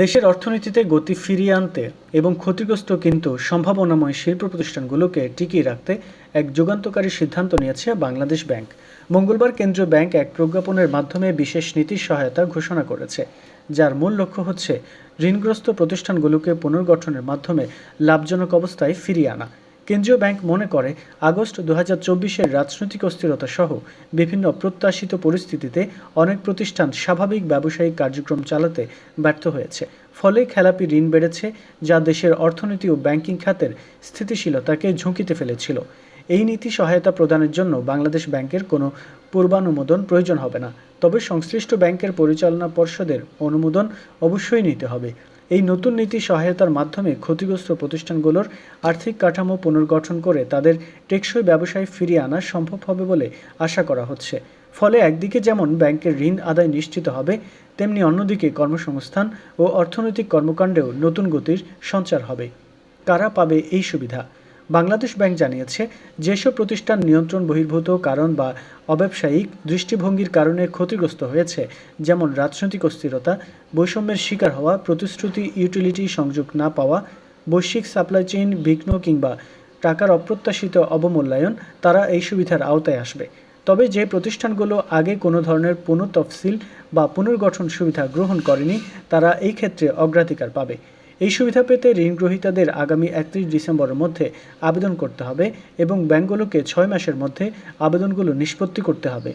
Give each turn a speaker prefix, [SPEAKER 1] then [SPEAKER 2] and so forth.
[SPEAKER 1] দেশের অর্থনীতিতে গতি ফিরিয়ে আনতে এবং ক্ষতিগ্রস্ত কিন্তু সম্ভাবনাময় শিল্প প্রতিষ্ঠানগুলোকে টিকিয়ে রাখতে এক যুগান্তকারী সিদ্ধান্ত নিয়েছে বাংলাদেশ ব্যাংক। মঙ্গলবার কেন্দ্রীয় ব্যাংক এক প্রজ্ঞাপনের মাধ্যমে বিশেষ নীতি সহায়তা ঘোষণা করেছে, যার মূল লক্ষ্য হচ্ছে ঋণগ্রস্ত প্রতিষ্ঠানগুলোকে পুনর্গঠনের মাধ্যমে লাভজনক অবস্থায় ফিরিয়ে আনা। কেন্দ্রীয় ব্যাংক মনে করে, আগস্ট দু হাজার চব্বিশের রাজনৈতিক অস্থিরতা সহ বিভিন্ন প্রত্যাশিত পরিস্থিতিতে অনেক প্রতিষ্ঠান স্বাভাবিক ব্যবসায়িক কার্যক্রম চালাতে ব্যর্থ হয়েছে। ফলে খেলাপি ঋণ বেড়েছে, যা দেশের অর্থনীতি ও ব্যাংকিং খাতের স্থিতিশীলতাকে ঝুঁকিতে ফেলেছিল। এই নীতি সহায়তা প্রদানের জন্য বাংলাদেশ ব্যাংকের কোনো পূর্বানুমোদন প্রয়োজন হবে না। তবে সংশ্লিষ্ট ব্যাংকের পরিচালনা পর্ষদের অনুমোদন অবশ্যই নিতে হবে। এই নতুন নীতি সহায়তার মাধ্যমে ক্ষতিগ্রস্ত প্রতিষ্ঠানগুলোর আর্থিক কাঠামো পুনর্গঠন করে তাদের টেকসই ব্যবসায় ফিরিয়ে আনা সম্ভব হবে বলে আশা করা হচ্ছে। ফলে একদিকে যেমন ব্যাংকের ঋণ আদায় নিশ্চিত হবে, তেমনি অন্যদিকে কর্মসংস্থান ও অর্থনৈতিক কর্মকাণ্ডেও নতুন গতির সঞ্চার হবে। কারা পাবে এই সুবিধা? বাংলাদেশ ব্যাংক জানিয়েছে, যেসব প্রতিষ্ঠান নিয়ন্ত্রণ বহির্ভূত কারণ বা অব্যবসায়িক দৃষ্টিভঙ্গির কারণে ক্ষতিগ্রস্ত হয়েছে, যেমন রাজনৈতিক অস্থিরতা, বৈষম্যের শিকার হওয়া, প্রতিশ্রুতি ইউটিলিটি সংযোগ না পাওয়া, বৈশ্বিক সাপ্লাই চেইন বিঘ্ন কিংবা টাকার অপ্রত্যাশিত অবমূল্যায়ন, তারা এই সুবিধার আওতায় আসবে। তবে যে প্রতিষ্ঠানগুলো আগে কোনো ধরনের পুনঃতফসিল বা পুনর্গঠন সুবিধা গ্রহণ করেনি, তারা এই ক্ষেত্রে অগ্রাধিকার পাবে। এই সুবিধা পেতে ঋণগ্রহীতাদের আগামী একত্রিশ ডিসেম্বরের মধ্যে আবেদন করতে হবে এবং ব্যাংকগুলোকে ছয় মাসের মধ্যে আবেদনগুলো নিষ্পত্তি করতে হবে।